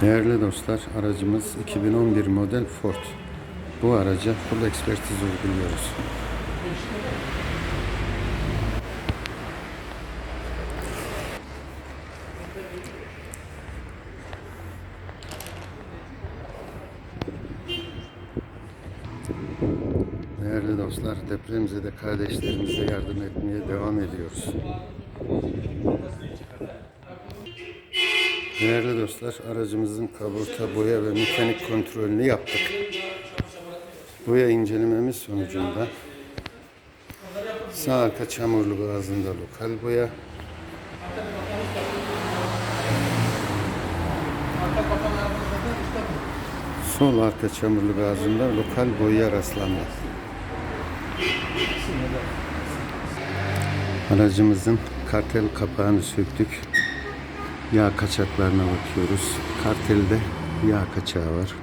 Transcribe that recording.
Değerli dostlar, aracımız 2011 model Ford. Bu araca full ekspertiz uyguluyoruz. Değerli dostlar, depremzede kardeşlerimize yardım etmeye devam ediyoruz. Değerli dostlar, aracımızın kaburta, boya ve mekanik kontrolünü yaptık. Boya incelememiz sonucunda sağ arka çamurluk ağzında lokal boya, sol arka çamurluk ağzında lokal boya rastlandı. Aracımızın kartel kapağını söktük. Yağ kaçaklarına bakıyoruz. Kartelde yağ kaçağı var.